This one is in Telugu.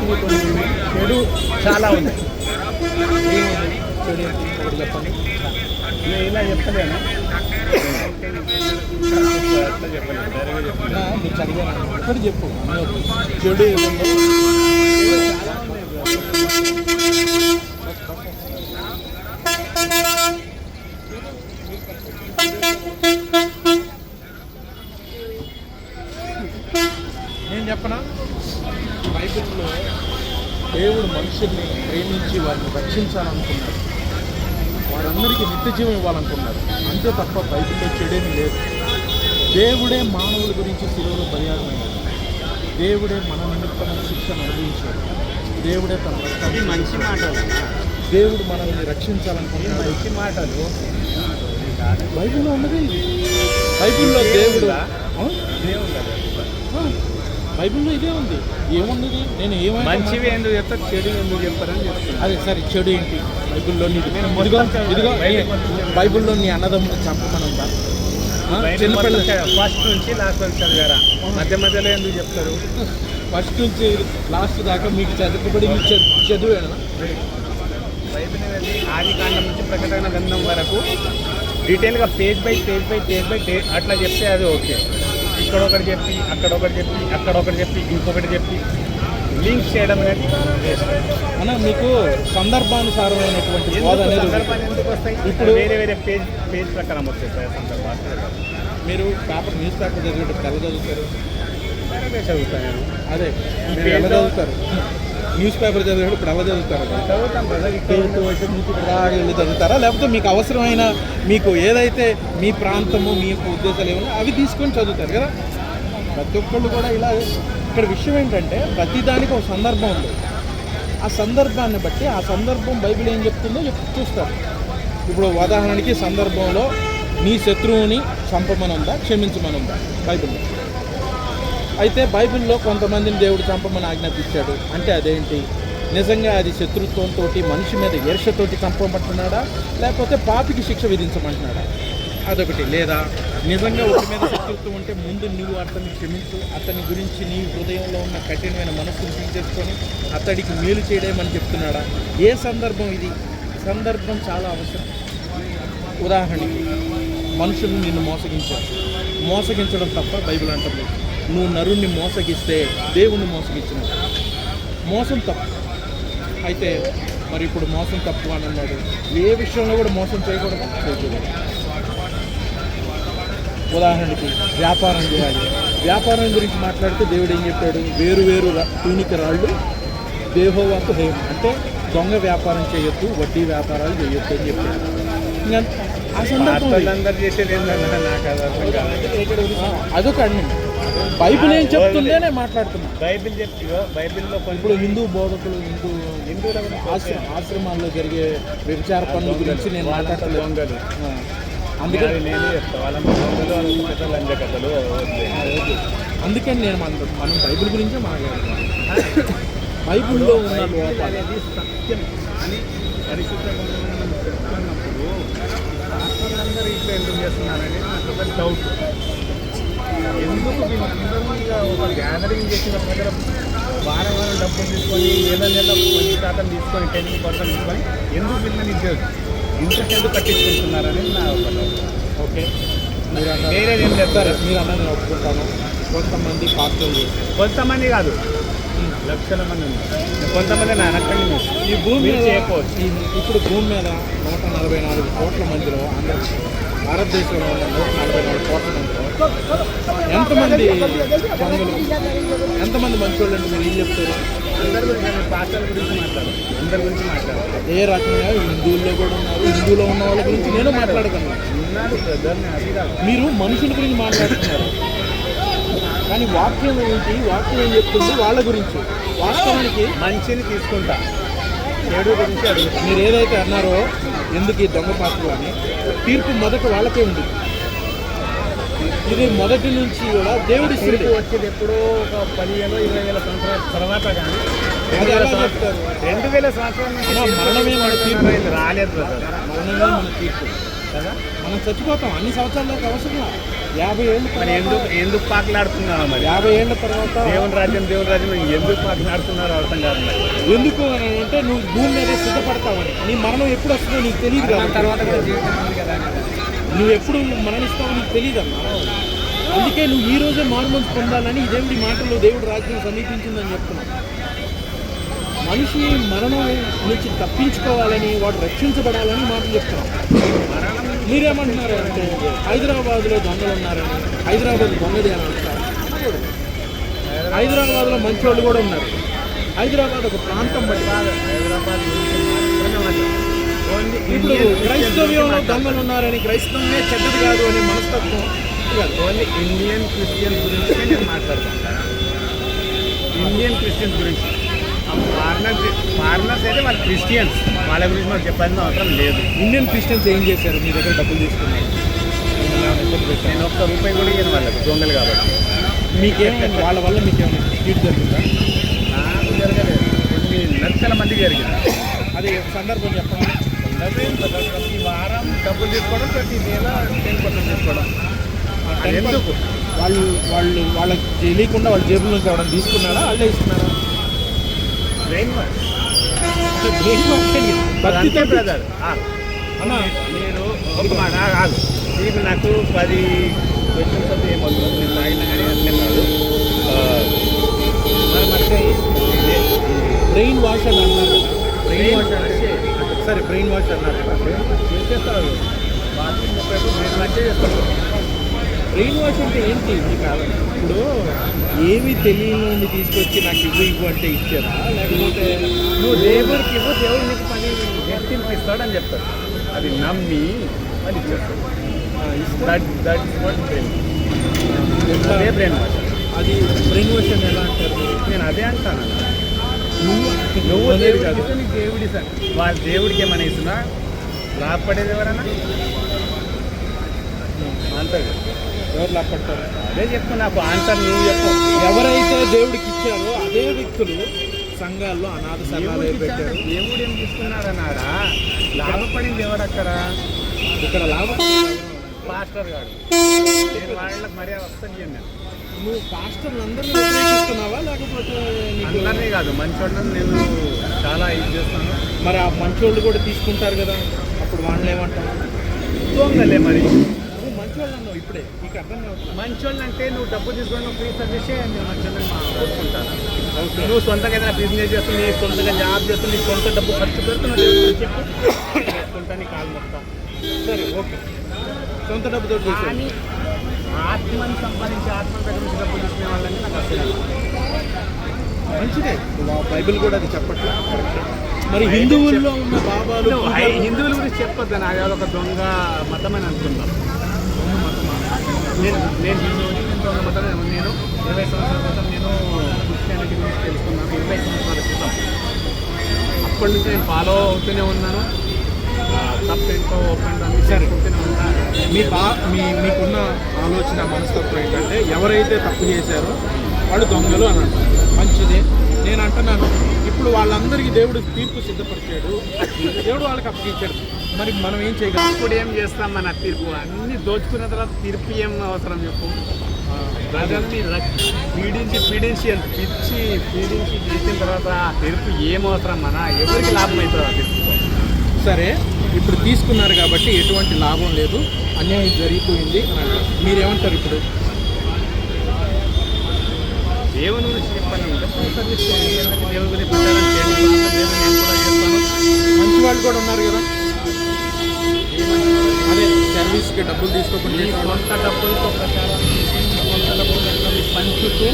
మంచివి చెడు చాలా ఉన్నాయి. చెడు ఒకటి చెప్పండి నేను ఇలా చెప్పలేను. అట్లా చెప్పలేదు చదివాను ఒకటి చెప్పు. చెడు నేను చెప్పనా? బైబిల్లో దేవుడు మనుషుల్ని ప్రేమించి వారిని రక్షించాలనుకున్నాడు వారందరికీ నిత్య జీవం ఇవ్వాలనుకున్నాడు అంతే తప్ప బైబిల్లో చెడేమి లేదు. దేవుడే మానవుల గురించి శిలువలో బలియాగమైనాడు దేవుడే మన నిమిత్తం శిక్షను అనుభవించాడు. దేవుడే తన రక్తాన్ని మంచి మాటలు. దేవుడు మనల్ని రక్షించాలనుకుంటున్నాడు. మంచి మాటలు. బైబిల్లో ఉన్నది. బైబిల్లో దేవుడు? దేవుడా? బైబిల్లో ఇదే ఉంది. ఏమున్నది నేను ఏమైనా మంచివి ఎందుకు చెప్తారు? చెడు ఎందుకు చెప్పారని చెప్తున్నా అదే సరే చెడు ఏంటి? బైబిల్లో ఇదిగో. ఇదిగో. బైబిల్లో నీ అన్నదమ్ములు చంపమని ఉందా ఫస్ట్ నుంచి లాస్ట్ వరకు చదివారా? మధ్య మధ్యలో ఎందుకు చెప్తారు? ఫస్ట్ నుంచి లాస్ట్ దాకా మీకు చదువుబడి మీకు చదువు బైబిల్ అనేది ఆది కాండం నుంచి ప్రకటన గ్రంథం వరకు డీటెయిల్గా page by page by page by page అట్లా చెప్తే అది ఓకే. ఇక్కడ ఒకటి చెప్పి అక్కడ ఒకటి చెప్పి అక్కడ ఒకటి చెప్పి ఇంకొకటి చెప్పి. లింక్ చేయడం అనేది. అన్న మీకు సందర్భానుసారమైనటువంటి ఇప్పుడు- వేరే వేరే పేజ్ పేజ్ ప్రకారం వస్తాయి సార్ సందర్భాలు. మీరు పేపర్ న్యూస్ పేపర్ చదివేటప్పుడు ఎలా చదువుతారు? అదే మీరు ఎలా చదువుతారు? న్యూస్ పేపర్ చదివేటప్పుడు ఎలా చదువుతారు? చదువుతాం ఇక్కడ వచ్చి వెళ్ళి చదువుతారా? లేకపోతే మీకు అవసరమైన మీకు ఏదైతే మీ ప్రాంతము మీ యొక్క ఉద్దేశాలు ఏమన్నా అవి తీసుకొని చదువుతారు కదా? ప్రతి ఒక్కళ్ళు కూడా ఇలా ఇక్కడ విషయం ఏంటంటే ప్రతి దానికి ఒక సందర్భం ఉంది. ఆ సందర్భాన్ని బట్టి ఆ సందర్భం బైబిల్ ఏం చెప్తుందో చూస్తారు. ఇప్పుడు ఉదాహరణకి సందర్భంలో నీ శత్రువుని చంపమనుందా క్షమించమనుందా బైబిల్లో అయితే బైబిల్లో కొంతమందిని దేవుడు చంపమని ఆజ్ఞాపించాడు. అంటే అదేంటి? నిజంగా అది శత్రుత్వంతో మనిషి మీద ఈర్షతోటి చంపమంటున్నాడా? లేకపోతే పాపికి శిక్ష విధించమంటున్నాడా? అదొకటి. లేదా నిజంగా ఒకటి మీద శత్రుత్వం ఉంటే ముందు నువ్వు అతన్ని క్షమించు అతని గురించి నీ హృదయంలో ఉన్న కఠినమైన మనస్సును తీసేసుకొని అతడికి మేలు చేయడమని చెప్తున్నాడా? ఏ సందర్భం ఇది? సందర్భం చాలా అవసరం. ఉదాహరణకి మనుషులు నిన్ను మోసగించారు. మోసగించడం తప్ప బైబిల్ అంటలేదు. నువ్వు నరుణ్ణి మోసగిస్తే దేవుణ్ణి మోసగించినట్టు మోసం తప్పు. అయితే మరి ఇప్పుడు మోసం తప్పు అని అన్నాడు. ఏ విషయంలో కూడా మోసం చేయకూడదు. చేయకూడదు ఉదాహరణకి వ్యాపారం చేయాలి. వ్యాపారం గురించి మాట్లాడితే దేవుడు ఏం చెప్పాడు? వేరు వేరు తూనిక రాళ్ళు దేహోవాకు హేయం అంటే దొంగ వ్యాపారం చేయొద్దు వడ్డీ వ్యాపారాలు చేయొద్దు అని చెప్పాడు. ఇంకా ఆ సందర్భం అదొక అన్ని బైబిల్ ఏం చెప్తుందే నేను మాట్లాడుతున్నా. బైబిల్ చెప్తి బైబిల్లో ఇప్పుడు హిందూ బోధకులు హిందూ హిందువుల గురించి ఆశ్ర ఆశ్రమాల్లో జరిగే వ్యభిచార పనుల గురించి నేను దొంగలు. అందుకే అందుకని నేను వాళ్ళంతా దొంగలు వాళ్ళంతా పెద్ద లంజ కథలు. అందుకని నేను మన మనం బైబిల్ గురించే మాట్లాడుతున్నాం. బైబిల్లో ఉన్న అనేది సత్యం అని పరిశుద్ధ చెప్తున్నప్పుడు శాస్త్రులందరూ ఇట్లా ఎందుకు చేస్తున్నారని నాకు ఒక డౌట్ ఎందుకు వీళ్ళందరూ ఇక ఒక గ్యాదరింగ్ చేసిన దగ్గర వారం వారం డబ్బులు తీసుకొని నెల నెల పది శాతం తీసుకొని టెన్ పర్సెంట్ తీసుకొని ఎందుకు వీళ్ళని ఇంట్రెస్ట్ ఎందుకు కట్టించుకుంటున్నారని నా ఒక ఓకే. మీరు వేరేది ఏం చెప్తారు మీరు అన్నది నేను ఒప్పుకుంటాను. కొంతమంది పాత్రలు చేస్తారు కొంతమంది కాదు. లక్షల మంది ఉన్నారు. కొంతమంది నా వెనకండి ఈ భూమి చేయకపోవచ్చు. ఈ- ఇప్పుడు భూమి మీద నూట నలభై నాలుగు కోట్ల మందిలో ఆంధ్ర భారతదేశంలో ఉన్న నూట నలభై నాలుగు కోట్ల మందిలో ఎంతమంది దొంగలు ఎంతమంది మంచోళ్ళు అంటే మీరు ఏం చెప్తారు? అందరి గురించి అందరి అదే రకంగా హిందువుల్లో కూడా ఉన్నారు? హిందువులో ఉన్న వాళ్ళ గురించి నేను మాట్లాడుతున్నాను కాదు మీరు మనుషుల గురించి మాట్లాడుతున్నారు. కానీ వాక్యం గురించి వాక్యం ఏం చెప్తుంది? వాళ్ళ గురించి. వాస్తవానికి మంచిని తీసుకుంటా. చెడు గురించి మీరు ఏదైతే అన్నారో ఎందుకు ఈ దొంగ పాత్రలు అని తీర్పు మొదట వాళ్ళకే ఉంది ఇది మొదటి నుంచి కూడా దేవుడి ఇస్తుంది వచ్చేది ఎప్పుడో ఒక పదివేల ఇరవై వేల సంవత్సరాల తర్వాత కానీ. రెండు వేల సంవత్సరాలు? రెండు వేల మరణమే మన తీర్పు. రాలేదు మరణమే మన తీర్పు. కదా? మనం చచ్చిపోతాం. అన్ని సంవత్సరాలకు అవసరం యాభై ఏళ్ళ మరి ఎందుకు ఎందుకు పాకలాడుతున్నావు మరి? యాభై ఏళ్ళ తర్వాత దేవుని రాజ్యం దేవుని రాజ్యం ఎందుకు పాకలాడుతున్నారో అర్థం కాదు. ఎందుకు అని అంటే నువ్వు భూమి మీద సిద్ధపడతావని నీ మరణం ఎప్పుడు వస్తుందో నీకు తెలియదు తర్వాత కూడా జీవితం కదా. నువ్వు ఎప్పుడు మరణిస్తావో నీకు తెలియదు అమ్మా అందుకే నువ్వు ఈ రోజే మార్మన్స్ పొందాలని ఈ దేవుడి మాటలు దేవుడి రాజ్యం సమీపించిందని చెప్తున్నావు. మనిషి మరణం నుంచి తప్పించుకోవాలని వాడు రక్షించబడాలని మాటలు చెప్తున్నాం మీరేమంటున్నారు అంటే హైదరాబాద్లో దొంగలు ఉన్నారని హైదరాబాద్ దొంగది అని అంటారు. హైదరాబాద్లో వాళ్ళు కూడా ఉన్నారు. హైదరాబాద్ ఒక ప్రాంతం బట్టి. హైదరాబాద్ గురించి మాత్రమే మాట్లాడు. ఓన్లీ ఇప్పుడు క్రిస్టియన్ క్రైస్తవ్యంలో. దొంగలు ఉన్నారని క్రైస్తవమే చెడ్డది కాదు అనే మనస్తత్వం. ఓన్లీ ఇండియన్ క్రిస్టియన్ గురించి నేను మాట్లాడతాను ఇండియన్ క్రిస్టియన్స్ గురించి. ఫారినర్ ఫారినర్స్ అయితే వాళ్ళు క్రిస్టియన్స్. వాళ్ళ గురించి మనకు చెప్పాల్సిన అవసరం లేదు. ఇండియన్ క్రిస్టియన్స్ ఏం చేశారు? మీ దగ్గర డబ్బులు తీసుకున్నారు. నేను ఒక్క రూపాయి కూడా ఇయ్యను వాళ్ళకి దొంగలు కాబట్టి. మీకేమైంది వాళ్ళ వల్ల మీకేమైనా స్పీడ్ జరిగిందా? నాకు జరగలేదు. కొన్ని లక్షల మందికి జరిగింది. అది సందర్భం చెప్పండి. ప్రతి వారం డబ్బులు తీసుకోవడం ప్రతి నెల టెన్ పర్సెంట్ తీసుకోవడం. ఎందుకు? వాళ్ళు వాళ్ళు వాళ్ళకి తెలియకుండా వాళ్ళ జేబుల నుంచి ఎవరైనా తీసుకున్నారా? వాళ్ళే ఇస్తున్నారా? Brain wash. Brain wash brother. అన్న. ఒక మాట కాదు నీకు నాకు పది క్వశ్చన్స్ అయితే ఏమవుతుంది నేను తాగినా కానీ కాదు. మరి ఇదే- బ్రెయిన్ వాష్ అని అన్నారు. బ్రెయిన్ వాష్ అంటే సరే బ్రెయిన్ వాష్ అన్నారు. బ్రెయిన్ వాష్ చేస్తారు? బ్రెయిన్ వాష్ అంటే ఏంటి? కాదు ఇప్పుడు ఏమీ తెలియని తీసుకొచ్చి నాకు ఇవ్వు ఇవ్వు అంటే ఇచ్చారా? లేకపోతే నువ్వు దేవుడికి ఇవ్వు దేవుడు నీకు పని వ్యక్తిని ఇస్తాడని చెప్తాడు. అది నమ్మి అది ఇచ్చేస్తాడు that that is what brain ఎట్లా? అదే బ్రెయిన్ వాష్ అది బ్రెయిన్ వాష్ అని ఎలా అంటారు? నేను అదే అంటాను. నువ్వు దేవుడికి కాదు దేవుడి ఇస్తాడు వాళ్ళ దేవుడికి ఏమైనా ఇస్తున్నా? లాభపడేది ఎవరన్నా? అంతే ఎవరు లాపడతారు అదే చెప్పు నాకు ఆన్సర్ నువ్వు చెప్పు. ఎవరైతే దేవుడికి ఇచ్చారో అదే వ్యక్తులు సంఘాల్లో అనాథ సంఘాలు పెట్టారు. దేవుడు ఏం తీసుకున్నారన్నాడా లాభపడింది ఎవరక్కడ? ఇక్కడ లాభం పాస్టర్ గారు. నేను వాళ్ళకి మర్యాద వస్తుంది నేను నువ్వు పాస్టర్లు అందరినీ వ్యతిరేకిస్తున్నావా? లేకపోతే అందరినీ కాదు మంచోళ్ళని నేను చాలా ఇది చేస్తాను. మరి ఆ మంచోళ్ళు కూడా తీసుకుంటారు కదా అప్పుడు వాళ్ళని ఏమంటారు దొంగలే మరి. నువ్వు మంచోళ్ళు అన్నావు ఇప్పుడే నీకు అర్థం కావట్లేదు. మంచోళ్ళు అంటే నువ్వు డబ్బు తీసుకొని నువ్వు ఫ్రీ సర్వీస్ నేను మంచోళ్ళని కోరుకుంటాను నువ్వు సొంతంగా ఏదైనా బిజినెస్ చేస్తూ నీ సొంతంగా జాబ్ చేస్తూ నీ సొంత డబ్బు ఖర్చు పెడుతున్నావు చెప్పు. చేసుకుంటా నీ కాలు మొత్తం. సరే ఓకే. సొంత డబ్బుతో ఆత్మని సంపాదించి ఆత్మ దగ్గర నుంచి డబ్బు తీసుకునే వాళ్ళని నాకు అసలు మంచిదే. బైబిల్ కూడా అది చెప్పట్లా? కరెక్టే. మరి హిందువుల్లో ఉన్న బాబాలు హిందువుల గురించి చెప్పొద్దు నాకు అది ఒక దొంగ మతం అని అనుకుందాం నేను నేను హిందువుని నేను దొంగ మతం నేను ఇరవై సంవత్సరాల క్రితం నేను క్రిస్టియానిటీ గురించి తెలుసుకున్నాను ఇరవై సంవత్సరాల క్రితం. అప్పటి నుంచి నేను ఫాలో అవుతూనే ఉన్నాను. తప్పేంటో ఉన్నాను మీ బా మీ మీకున్న ఆలోచన మనస్తత్వం ఏంటంటే ఎవరైతే తప్పు చేశారో వాళ్ళు దొంగలు అని అంటారు. మంచిదే. నేను అంటున్నాను ఇప్పుడు వాళ్ళందరికీ దేవుడు తీర్పు సిద్ధపరిచాడు. దేవుడు వాళ్ళకి అప్పగించాడు. మరి మనం ఏం చేయగలం? ఇప్పుడు ఏం చేస్తాం మన తీర్పు? అన్ని దోచుకున్న తర్వాత తీర్పు ఏం అవసరం చెప్పు? ప్రజల్ని పీడించి పీడించి అని పిచ్చి పీడించి చేసిన తర్వాత తీర్పు ఏం అవసరం? మన ఎవరికి లాభం అవుతుంది ఆ తీర్పు? సరే. ఇప్పుడు తీసుకున్నారు కాబట్టి ఎటువంటి లాభం లేదు. అన్యాయం జరిగిపోయింది అని అంటారు. మీరేమంటారు ఇప్పుడు? దేవుని గురించి దేవుని గురించి మంచి వాళ్ళు కూడా ఉన్నారు కదా. అదే సర్వీస్కి డబ్బులు తీసుకోకుండా. సొంత డబ్బులతో ప్రచారం సొంత డబ్బులతో పంచుతూ